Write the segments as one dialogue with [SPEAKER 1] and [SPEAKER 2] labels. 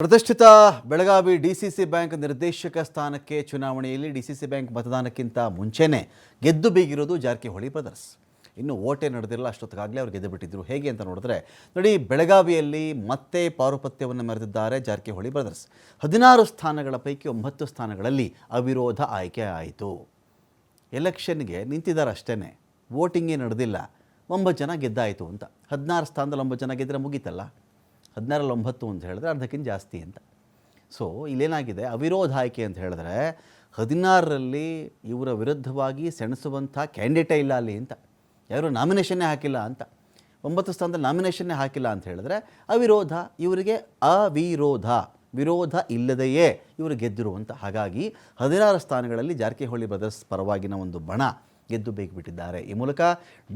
[SPEAKER 1] ಪ್ರತಿಷ್ಠಿತ Belagavi DCC bank ನಿರ್ದೇಶಕ ಸ್ಥಾನಕ್ಕೆ ಚುನಾವಣೆಯಲ್ಲಿ ಡಿಸಿಸಿ ಬ್ಯಾಂಕ್ ಮತದಾನಕ್ಕಿಂತ ಮುಂಚೆನೇ ಗೆದ್ದು ಬೀಗಿರೋದು ಜಾರಕಿಹೊಳಿ ಬ್ರದರ್ಸ್. ಇನ್ನು ಓಟೇ ನಡೆದಿರಲ್ಲ, ಅಷ್ಟೊತ್ತಿಗಾಗಲೇ ಅವ್ರು ಗೆದ್ದು ಬಿಟ್ಟಿದ್ರು. ಹೇಗೆ ಅಂತ ನೋಡಿದ್ರೆ, ನೋಡಿ, ಬೆಳಗಾವಿಯಲ್ಲಿ ಮತ್ತೆ ಪಾರುಪತ್ಯವನ್ನು ಮೆರೆದಿದ್ದಾರೆ ಜಾರಕಿಹೊಳಿ ಬ್ರದರ್ಸ್. ಹದಿನಾರು ಸ್ಥಾನಗಳ ಪೈಕಿ ಒಂಬತ್ತು ಸ್ಥಾನಗಳಲ್ಲಿ ಅವಿರೋಧ ಆಯ್ಕೆ ಆಯಿತು. ಎಲೆಕ್ಷನ್ಗೆ ನಿಂತಿದ್ದಾರೆ ಅಷ್ಟೇ ವೋಟಿಂಗೇ ನಡೆದಿಲ್ಲ. ಒಂಬತ್ತು ಜನ ಗೆದ್ದಾಯಿತು ಅಂತ. ಹದಿನಾರು ಸ್ಥಾನದಲ್ಲಿ ಒಂಬತ್ತು ಜನ ಗೆದ್ದರೆ ಮುಗೀತಲ್ಲ? ಹದಿನಾರಲ್ಲಿ ಒಂಬತ್ತು ಅಂತ ಹೇಳಿದ್ರೆ ಅರ್ಧಕ್ಕಿಂತ ಜಾಸ್ತಿ ಅಂತ. ಸೊ ಇಲ್ಲೇನಾಗಿದೆ? ಅವಿರೋಧ ಆಯ್ಕೆ ಅಂತ ಹೇಳಿದ್ರೆ ಹದಿನಾರರಲ್ಲಿ ಇವರ ವಿರುದ್ಧವಾಗಿ ಸೆಣಸುವಂಥ ಕ್ಯಾಂಡಿಡೇಟೇ ಇಲ್ಲ ಅಲ್ಲಿ ಅಂತ. ಯಾರು ನಾಮಿನೇಷನ್ನೇ ಹಾಕಿಲ್ಲ ಅಂತ. ಒಂಬತ್ತು ಸ್ಥಾನದಲ್ಲಿ ನಾಮಿನೇಷನ್ನೇ ಹಾಕಿಲ್ಲ ಅಂತ ಹೇಳಿದ್ರೆ ಅವಿರೋಧ, ಇವರಿಗೆ ಅವಿರೋಧ, ವಿರೋಧ ಇಲ್ಲದೆಯೇ ಇವರು ಗೆದ್ದಿರುವಂಥ ಹಾಗಾಗಿ ಹದಿನಾರು ಸ್ಥಾನಗಳಲ್ಲಿ ಜಾರಕಿಹೊಳಿ ಬ್ರದರ್ಸ್ ಪರವಾಗಿನ ಒಂದು ಬಣ ಗೆದ್ದು ಬೇಕುಬಿಟ್ಟಿದ್ದಾರೆ. ಈ ಮೂಲಕ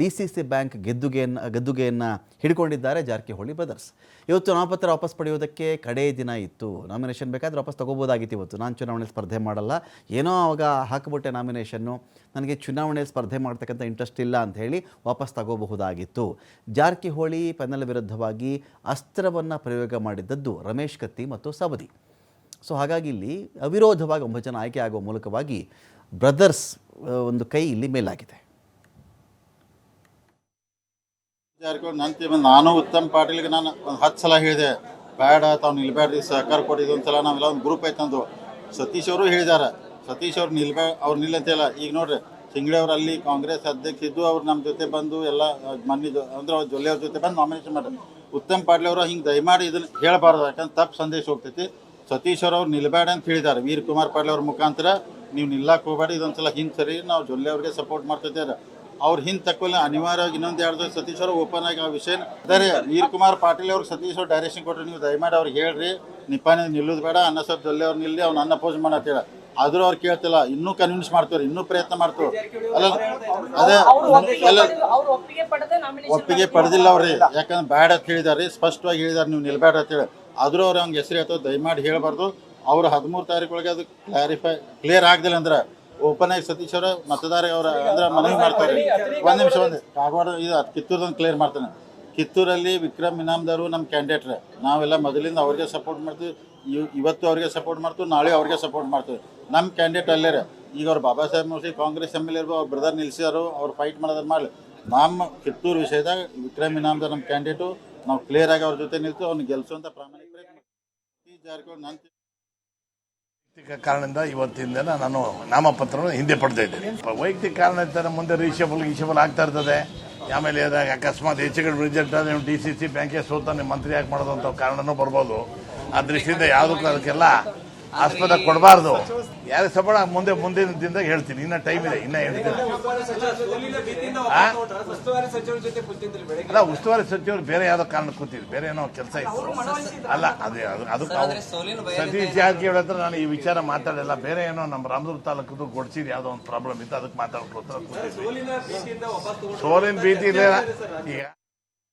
[SPEAKER 1] ಡಿ ಸಿ ಸಿ ಬ್ಯಾಂಕ್ ಗೆದ್ದುಗೆಯನ್ನು, ಗದ್ದುಗೆಯನ್ನು ಹಿಡ್ಕೊಂಡಿದ್ದಾರೆ ಜಾರಕಿಹೊಳಿ ಬ್ರದರ್ಸ್. ಇವತ್ತು ನಾಮಪತ್ರ ವಾಪಸ್ ಪಡೆಯೋದಕ್ಕೆ ಕಡೇ ದಿನ ಇತ್ತು. ನಾಮಿನೇಷನ್ ಬೇಕಾದರೆ ವಾಪಸ್ ತೊಗೋಬೋದಾಗಿತ್ತು ಇವತ್ತು. ನಾನು ಚುನಾವಣೆ ಸ್ಪರ್ಧೆ ಮಾಡಲ್ಲ. ಏನೋ ಆವಾಗ ಹಾಕಿಬಿಟ್ಟೆ ನಾಮಿನೇಷನ್ನು. ನನಗೆ ಚುನಾವಣೆ ಸ್ಪರ್ಧೆ ಮಾಡ್ತಕ್ಕಂಥ ಇಂಟ್ರೆಸ್ಟ್ ಇಲ್ಲ ಅಂತ ಹೇಳಿ ವಾಪಸ್ ತಗೋಬಹುದಾಗಿತ್ತು. ಜಾರಕಿಹೊಳಿ ಪೆನಲ್ ವಿರುದ್ಧವಾಗಿ ಅಸ್ತ್ರವನ್ನು ಪ್ರಯೋಗ ಮಾಡಿದ್ದದ್ದು ರಮೇಶ್ ಕತ್ತಿ ಮತ್ತು ಸವದಿ. ಸೊ ಹಾಗಾಗಿ ಇಲ್ಲಿ ಅವಿರೋಧವಾಗಿ ಒಂಬತ್ತು ಜನ ಆಯ್ಕೆ ಆಗುವ ಮೂಲಕವಾಗಿ ಬ್ರದರ್ಸ್ ಒಂದು ಕೈ ಇಲ್ಲಿ ಮೇಲಾಗಿದೆ.
[SPEAKER 2] ನನ್ನ ನಾನು ಉತ್ತಮ್ ಪಾಟೀಲ್ಗೆ ನಾನು ಒಂದು ಹತ್ತು ಸಲ ಹೇಳಿದೆ ಬೇಡ ತಾವು ನಿಲ್ಬೇಡ್ರಿ ಸಹಕಾರ ಕೊಟ್ಟಿದ್ದು ಒಂದ್ಸಲ. ನಾವೆಲ್ಲ ಒಂದು ಗ್ರೂಪ್ ಐತಂದು ಸತೀಶ್ ಅವರು ಹೇಳಿದಾರೆ ಸತೀಶ್ ಅವ್ರು ನಿಲ್ಬೇ, ಅವ್ರು ನಿಲ್ಲಂತೆಲ್ಲ ಈಗ ನೋಡ್ರಿ ಸಿಂಗ್ಡೆ ಅವ್ರು ಅಲ್ಲಿ ಕಾಂಗ್ರೆಸ್ ಅಧ್ಯಕ್ಷ ಇದ್ದು ಅವ್ರು ನಮ್ಮ ಜೊತೆ ಬಂದು ಎಲ್ಲ ಮನ್ನಿದ್ದು ಅಂದ್ರೆ ಅವ್ರು ಜೊಲ್ಲೆ ಅವ್ರ ಜೊತೆ ಬಂದು ನಾಮಿನೇಷನ್ ಮಾಡ್ರಿ. ಉತ್ತಮ್ ಪಾಟೀಲ್ ಅವರು ಹಿಂಗೆ ದಯಮಾಡಿ ಇದನ್ನ ಹೇಳಬಾರ್ದು, ಯಾಕಂದ್ರೆ ತಪ್ಪು ಸಂದೇಶ ಹೋಗ್ತೈತಿ. ಸತೀಶ್ ಅವರು ಅವ್ರು ನಿಲ್ಬೇಡ ಅಂತ ಹೇಳಿದ್ದಾರೆ. ವೀರ್ ಕುಮಾರ್ ಪಾಟೀಲ್ ಅವ್ರ ಮುಖಾಂತರ ನೀವು ನಿಲ್ಲಕ್ಕೆ ಹೋಗಬೇಡಿ ಇದೊಂದ್ಸಲ ಹಿಂಗೆ ಸರಿ ನಾವು ಜೊಲ್ಲೆ ಅವ್ರಿಗೆ ಸಪೋರ್ಟ್ ಮಾಡ್ತಿದ್ದೆ ಅವ್ರು ಹಿಂದೆ ತಕ್ಕೊಲ್ಲ ಅನಿವಾರ್ಯವಾಗಿ ಇನ್ನೊಂದು ಎರಡು ಸತೀಶ್ ಅವರು ಓಪನ್ ಆಗಿ ಆ ವಿಷಯ ಅದೇ ವೀರ್ ಕುಮಾರ್ ಪಾಟೀಲ್ ಅವ್ರಿಗೆ ಸತೀಶ್ ಅವ್ರು ಡೈರೆಕ್ಷನ್ ಕೊಟ್ಟರೆ ನೀವು ದಯಮಾಡಿ ಅವ್ರಿಗೆ ಹೇಳ್ರಿ. ನಿಪ್ಪಾನೆ ನಿಲ್ಲೋದು ಬೇಡ ಅನ್ನ ಸ್ವಲ್ಪ ಜೊಲ್ಲೆ ಅವ್ರು ನಿಲ್ಲಿ ಅವ್ನು ಅನ್ನ ಅಪೋಸ್ ಮಾಡತ್ತೇಳ ಆದರೂ ಅವ್ರು ಕೇಳ್ತಿಲ್ಲ ಇನ್ನೂ ಕನ್ವಿನ್ಸ್ ಮಾಡ್ತೀವ್ರಿ ಇನ್ನೂ ಪ್ರಯತ್ನ ಮಾಡ್ತೀವಿ ಅಲ್ಲ ಅದೇ ಎಲ್ಲ
[SPEAKER 3] ಒಪ್ಪಿಗೆ
[SPEAKER 2] ಪಡೆದಿಲ್ಲ ಅವ್ರಿ ಯಾಕಂದ್ರೆ ಬ್ಯಾಡ್ ಅಂತ ಹೇಳಿದಾರೆ ಸ್ಪಷ್ಟವಾಗಿ ಹೇಳಿದಾರೆ ನೀವು ನಿಲ್ಬೇಡ ಅಂತ ಹೇಳಿ. ಆದ್ರೂ ಅವ್ರು ಹಂಗೆ ಹೆಸರು ಹೇಳ್ತೋ ದಯಮಾಡಿ ಹೇಳಬಾರ್ದು. ಅವ್ರು ಹದಿಮೂರು ತಾರೀಕೊಳಗೆ ಅದು ಕ್ಲಾರಿಫೈ ಕ್ಲಿಯರ್ ಆಗದಿಲ್ಲ ಅಂದ್ರೆ ಓಪನ್ ಆಗಿ ಸತೀಶ್ ಅವರ ಮತದಾರ ಅವರ ಅಂದ್ರೆ ಮನವಿ ಮಾಡ್ತಾರೆ. ಒಂದ್ ನಿಮಿಷ ಒಂದು ಕಾಗವಾಡ ಇದು ಕಿತ್ತೂರ್ದೊಂದು ಕ್ಲಿಯರ್ ಮಾಡ್ತಾನೆ. ಕಿತ್ತೂರಲ್ಲಿ ವಿಕ್ರಮ್ ಇನಾಮ್ದಾರು ನಮ್ಮ ಕ್ಯಾಂಡಿಡೇಟ್ರೆ ನಾವೆಲ್ಲ ಮೊದಲಿಂದ ಅವ್ರಿಗೆ ಸಪೋರ್ಟ್ ಮಾಡ್ತೀವಿ ಇವ್- ಇವತ್ತು ಅವ್ರಿಗೆ ಸಪೋರ್ಟ್ ಮಾಡ್ತೀವಿ ನಾಳೆ ಅವ್ರಿಗೆ ಸಪೋರ್ಟ್ ಮಾಡ್ತೀವಿ. ನಮ್ಮ ಕ್ಯಾಂಡಿಡೇಟ್ ಅಲ್ಲೇ ರೀ. ಈಗ ಅವ್ರು ಬಾಬಾ ಸಾಹೇಬ್ ಮೋಸಿ ಕಾಂಗ್ರೆಸ್ ಎಂ ಎಲ್ ಎರ್ಬೋ ಅವ್ರ ಬ್ರದರ್ ನಿಲ್ಸಿದಾರು ಅವ್ರು ಫೈಟ್ ಮಾಡೋದ್ರ ಮಾಡಲಿ. ನಮ್ಮ ಕಿತ್ತೂರು ವಿಷಯದಾಗ ವಿಕ್ರಮ್ ಇನಾಮ್ದಾರ್ ನಮ್ಮ ಕ್ಯಾಂಡಿಡೇಟು ನಾವು ಕ್ಲಿಯರ್ ಆಗಿ ಅವ್ರ ಜೊತೆ ನಿಲ್ತು ಅವ್ನು ಗೆಲ್ಸುವಂಥ ಪ್ರಾಮಾಣಿಕ ಜಾರಕಿಹೊಳಿ ನನ್ನ
[SPEAKER 4] ಕಾರಣದಿಂದ ದಿನ ನಾನು ನಾಮಪತ್ರವನ್ನು ಹಿಂದೆ ಪಡೆದ ಇದ್ದೇನೆ. ವೈಯಕ್ತಿಕ ಕಾರಣ ಇರ್ತಾರೆ ಮುಂದೆ ರೀಶಬಲ್ ಗೀಶಬಲ್ ಆಗ್ತಾ ಇರ್ತದೆ. ಆಮೇಲೆ ಅಕಸ್ಮಾತ್ ಹೆಚ್ಚು ಕಡಿಮೆ ಆದ್ರೆ ಡಿ ಸಿ ಸಿ ಬ್ಯಾಂಕೇ ಸೋತ ನಿಮ್ಮ ಮಂತ್ರಿ ಯಾಕೆ ಮಾಡೋದು ಅಂತ ಕಾರಣನೂ ಬರ್ಬೋದು. ಆ ದೃಷ್ಟಿಯಿಂದ ಯಾವುದಕ್ಕೂ ಅದಕ್ಕೆಲ್ಲ ಆಸ್ಪದ ಕೊಡಬಾರ್ದು. ಯಾರು ಸಬಳ ಮುಂದೆ ಮುಂದಿನ ದಿನದಾಗ ಹೇಳ್ತೀನಿ. ಇನ್ನ ಟೈಮ್ ಇದೆ ಇನ್ನ ಹೇಳ್ತೀನಿ ಆ? ಅಲ್ಲ ಉಸ್ತುವಾರಿ ಸಚಿವರು ಬೇರೆ ಯಾವ್ದೋ ಕಾರಣ ಕೂತಿದ್ರು. ಬೇರೆ ಏನೋ ಕೆಲಸ ಇತ್ತು. ಅಲ್ಲ ಅದೇ ಅದು ಅದಕ್ಕೆ ಅವ್ರು- ಸತೀಶ್ ಜಾರಕಿಹೊಳಿ ಹತ್ರ ನಾನು ಈ ವಿಚಾರ ಮಾತಾಡಲ್ಲ ಬೇರೆ ಏನೋ ನಮ್ಮ ರಾಮದುರ್ಗ ತಾಲೂಕದ್ದು ಗೊಡ್ಸಿದ್ ಯಾವ್ದೋ ಒಂದು ಪ್ರಾಬ್ಲಮ್ ಇತ್ತು. ಅದಕ್ಕೆ ಮಾತಾಡ್ಕೊತ ಕೂತಿದ್ವಿ ಸೋಲಿನ ಭೀತಿ ಇಲ್ಲ ಈಗ